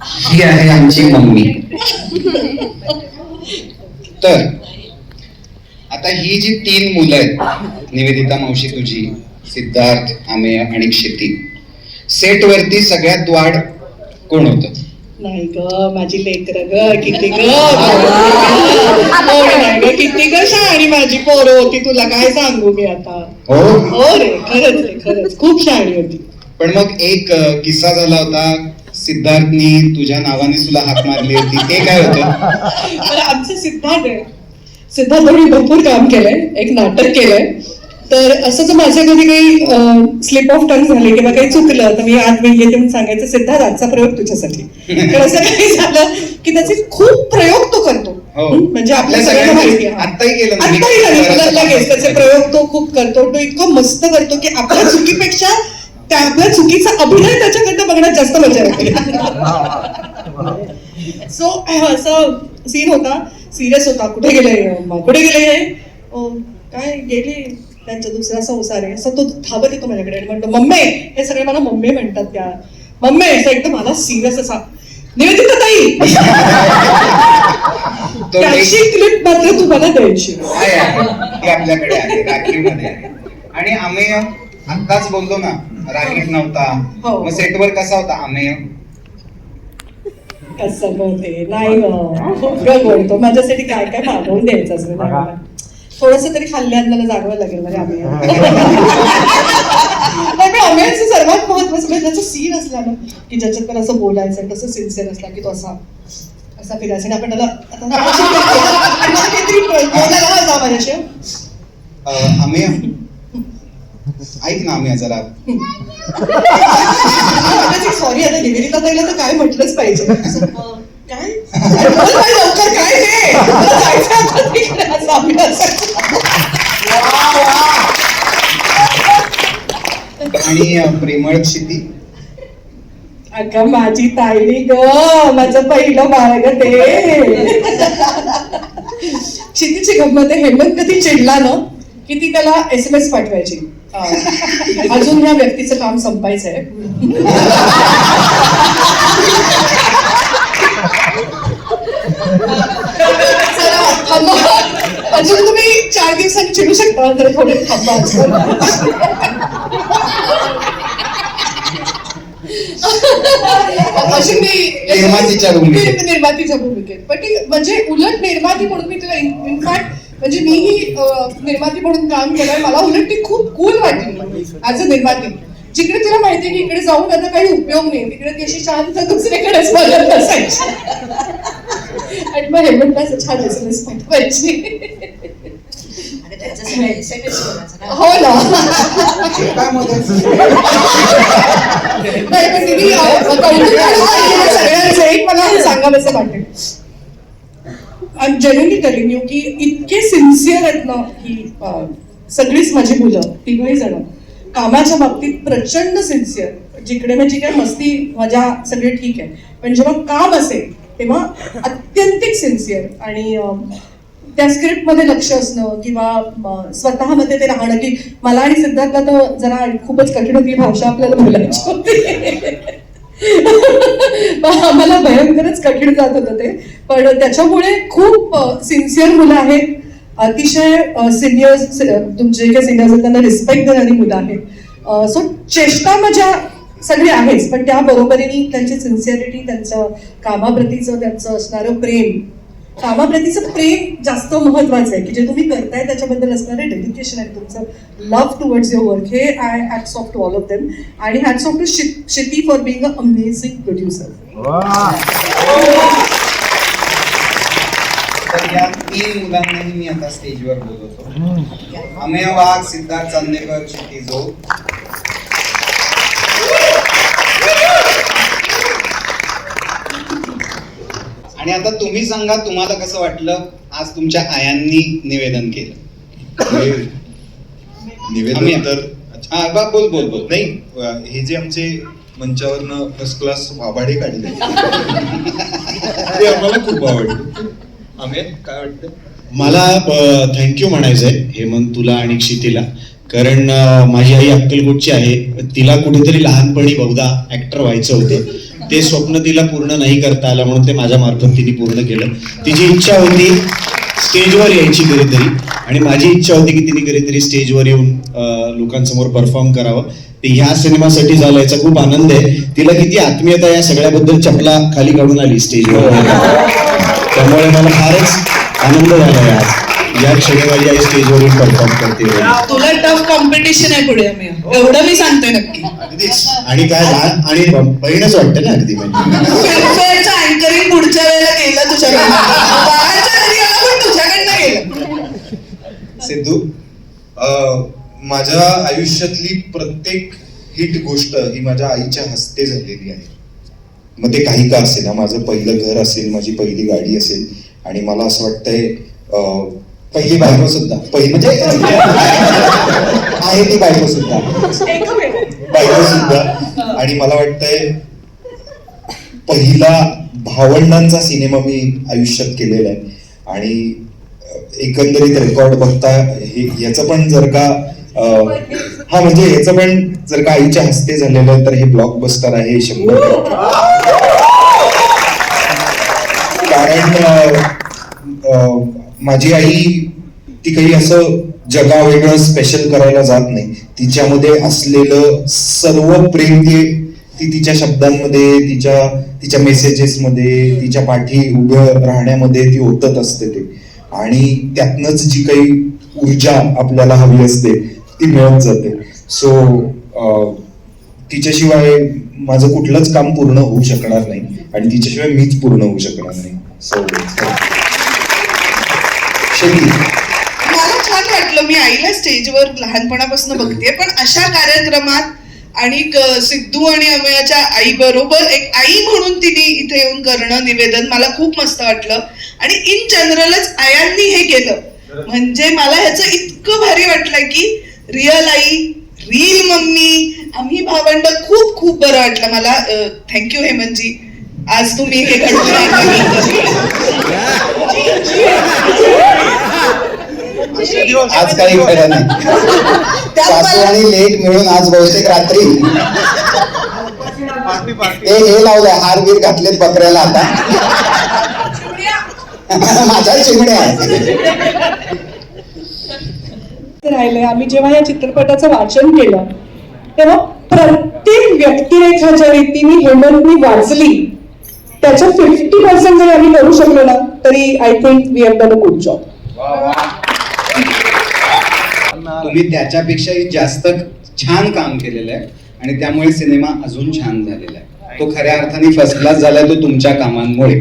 ही आहे आमची मम्मी. तर आता ही जी तीन मुलं आहेत निवेदिता मावशी तुझी सिद्धार्थ आमेय आणि क्षिती सेट वरती सगळ्यात वाढ कोण होत? नाही ग माझी लेकर ग किती ग? नाही ग किती ग शहाणी माझी पोरं होती तुला काय सांगू मी आता? हो? हो रे खरंच रे खरंच खूप शहाणी होती. पण मग एक किस्सा झाला होता सिद्धार्थनी तुझ्या नावाने तुला हाक मारली होती. ते काय होतं? पण आमचे सिद्धार्थ आहे. सिद्धार्थनी भरपूर काम केलंय एक नाटक केलंय. तर असं जर माझ्या कधी काही स्लिप ऑफ टंग झाले किंवा काही चुकलं तर मी आत वेळ म्हणून सांगायचं सिद्धार्थ आजचा प्रयोग तुझ्यासाठी. तर असं काही झालं की त्याचे खूप प्रयोग तो करतो. हो. म्हणजे आपल्या सगळ्यांना माहिती आहे. आत्ताही केलं ना मी. आत्ताही झालं तुला घरात लगेच त्याचे प्रयोग तो खूप करतो. तो इतकं मस्त करतो की आपल्या चुकीपेक्षा त्या आपल्या चुकीचा अभिनय त्याच्याकडनं बघण्यात जास्त मजा येते. सो असं सीन होता. सिरियस होता. कुठे गेले? कुठे गेले काय गेले? त्यांचा दुसरा संसार आहे. असं तो धावत येतो माझ्याकडे. आणि म्हणतो मम्मी हे सगळे मला मम्मी म्हणतात त्या. मम्मी असं एकदम मला सिरियस असा. निवेदिता ताई. त्याची क्लिप मात्र तुम्हाला द्यायची. आपल्याकडे आणि आमेय आत्ताच बोललो ना राखीव नव्हता. हो. मग सेटवर कसा होता? आमेय कसं ग ते नाही ग बोलतो. माझ्यासाठी काय काय मागवून द्यायचं असं थोडस तरी खाल्ल्यानं जागवायला लागेल म्हणजे आम्ही. नाही सर्वात महत्वाचं म्हणजे त्याचं सीन असला ना की ज्याच्यात त्याला असं बोलायचं आणि तसं सिन्सिअर असला की तो असा असा फिरायचा आणि आपण त्याला आता मला काहीतरी बोलायला हा जा माझ्याशी अ, आमेय ऐक ना आमेय जरा. सॉरी आता निवेदिता ताईला तर काय म्हटलंच पाहिजे. काय? लवकर काय आम्ही. आणि प्रेमळ क्षिती. अगं माझी ताईडी ग माझं पहिलं बाळ ग ते. क्षितीची गंमत आहे हेमंत कधी चिडला ना? की ती त्याला एस एम एस पाठवायची. अजून या व्यक्तीचं काम संपायचंय. अजून तुम्ही चार दिवसांनी चिडू शकता तर थोडे थांबा अशी मी निर्मातीच्या भूमिकेत. म्हणजे उलट निर्माती म्हणून मी तिला इनफॅक्ट म्हणजे मीही निर्माती म्हणून काम केलंय. मला उलट ती खूप कूल वाटली. ऍज अ निर्माती. जिकडे तिला माहिती की इकडे जाऊन त्याचा काही उपयोग नाही. तिकडे ती अशी शांत दुसरीकडेच बघत असायची. आणि मग हेमंतला असं छान एस पाठवायची? हो ना. सगळ्यांचं एक मला सांगावंसं वाटेल I am genuinely telling you की इतके सिन्सिअर आहेत ना ही सगळीच माझी मुलं तिघही जण कामाच्या बाबतीत प्रचंड सिन्सिअर जिकडे म्हणजे काय मस्ती मजा सगळे ठीक आहे. पण जेव्हा काम असेल तेव्हा अत्यंतिक सिन्सिअर आणि त्या स्क्रिप्टमध्ये लक्ष असणं किंवा स्वतःमध्ये ते राहणं की मला आणि सिद्धार्थला तर जरा खूपच कठीण होती भाषा आपल्याला बोलायची होती. आम्हाला भयंकरच कठीण जात होतं ते. पण त्याच्यामुळे खूप सिन्सिअर मुलं आहेत. अतिशय सिनियर तुमचे जे सिनियर्स आहेत त्यांना रिस्पेक्ट देणारी मुलं आहेत. सो चेष्टा मजा सगळी आहेच पण त्या बरोबरीने त्यांची सिन्सिअरिटी त्यांचं कामाप्रतीचं त्यांचं असणारं प्रेम कामाप्रतीचं प्रेम जास्त महत्वाचं आहे की जे तुम्ही करताय त्याच्याबद्दल असणारे डेडिकेशन आहे तुमचं. लव्ह टुवर्ड्स युअर वर्क हे I hats off to all of them आणि hats off to Shiti for being a amazing producer या तीन मुलांनाही मी आता स्टेजवर बोलवतो. अमेय वाघ सिद्धार्थ चांदेकर क्षिती आणि आता तुम्ही सांगा तुम्हाला कसं वाटलं? आज तुमच्या आयांनी निवेदन केलं. निवेदन तर हा बोल बोल बोल. नाही हे जे आमचे मंचावरनं फर्स्ट क्लास वाभाडे काढले. ते आम्हाला खूप आवडले. आम्ही काय वाटतं? मला थँक्यू म्हणायचंय हेमंत तुला आणि क्षितीला. कारण माझी आई अक्कलकोटची आहे. तिला कुठेतरी लहानपणी बहुधा ऍक्टर व्हायचं होते. ते स्वप्न तिला पूर्ण नाही करता आलं म्हणून ते माझ्या मार्फत तिने पूर्ण केलं. तिची इच्छा होती स्टेजवर यायची कधीतरी आणि माझी इच्छा होती की तिने कधीतरी स्टेजवर येऊन लोकांसमोर परफॉर्म करावं. ते ह्या सिनेमासाठी झालं याचा खूप आनंद आहे. तिला किती आत्मीयता या सगळ्याबद्दल चपला खाली काढून आली स्टेजवर. त्यामुळे मला फारच आनंद झाला आज या क्षणी माझी आई स्टेजवर येऊन परफॉर्म करते तुला टफ कॉम्पिटिशन आहे पुढे एवढं मी सांगते नक्की. आणि काय लहान आणि बहीणच वाटतं ना अगदी म्हणजे. अँकरिंग पुढच्या वेळेला केलं तुझ्याकडनं. तुझ्याकडनं गेलं. सिद्धू अं, माझ्या आयुष्यातली प्रत्येक हिट गोष्ट ही माझ्या आईच्या हस्ते झालेली आहे. मग ते काही का असेल? ना माझं पहिलं घर असेल माझी पहिली गाडी असेल. आणि मला असं वाटतंय अं, पहिली बायको सुद्धा. पहिली म्हणजे आहे ती बायको सुद्धा. बायको सुद्धा. आणि मला वाटतंय पहिला भावंडांचा सिनेमा मी आयुष्यात केलेला आहे. आणि एकंदरीत रेकॉर्ड बघता हे याचं पण जर का हा म्हणजे याचं पण जर का आईच्या हस्ते झालेलं तर हे ब्लॉकबस्टर आहे हे शंभर. कारण माझी आई ती काही असं जगा वेगळं स्पेशल करायला जात नाही. तिच्यामध्ये असलेलं सर्व प्रेम ते ती तिच्या शब्दांमध्ये तिच्या तिच्या मेसेजेसमध्ये तिच्या पाठी उभं राहण्यामध्ये ती ओतत असते ते. आणि त्यातनंच जी काही ऊर्जा आपल्याला हवी असते ती मिळत जाते. सो तिच्याशिवाय माझं कुठलंच काम पूर्ण होऊ शकणार नाही. आणि तिच्याशिवाय मीच पूर्ण होऊ शकणार नाही. सो मला छान वाटलं. मी आईला स्टेजवर लहानपणापासून बघते पण अशा कार्यक्रमात आणि सिद्धू आणि अमयाच्या आई बरोबर एक आई म्हणून तिने इथे येऊन करणं निवेदन मला खूप मस्त वाटलं. आणि इन जनरलच आयांनी हे केलं. म्हणजे मला ह्याचं इतकं भारी वाटलं की रिअल आई रिअल मम्मी आम्ही भावंड खूप खूप बरं वाटलं. मला थँक्यू हेमंतजी. आज तुम्ही हे घडवून. आज काही खरं नाही. सासू आणि लेट मिळून आज बहुतेक रात्री ते हे लावलंय हार बीर घातलेत बकऱ्याला आता. माझ्या चिमण्या आहे राहिले. आम्ही जेव्हा या चित्रपटाचं वाचन केलं तेव्हा प्रत्येक व्यक्तिरेखा रीतीने हेमंतनी वाचली त्याच्या फिफ्टी पर्सेंट जरी आम्ही करू शकलो ना तरी I think we have done a good job तुम्ही त्याच्यापेक्षाही जास्त छान काम केलेलं आहे आणि त्यामुळे सिनेमा अजून छान झालेला आहे. तो खऱ्या अर्थाने फर्स्ट क्लास झालाय तो तुमच्या कामांमुळे.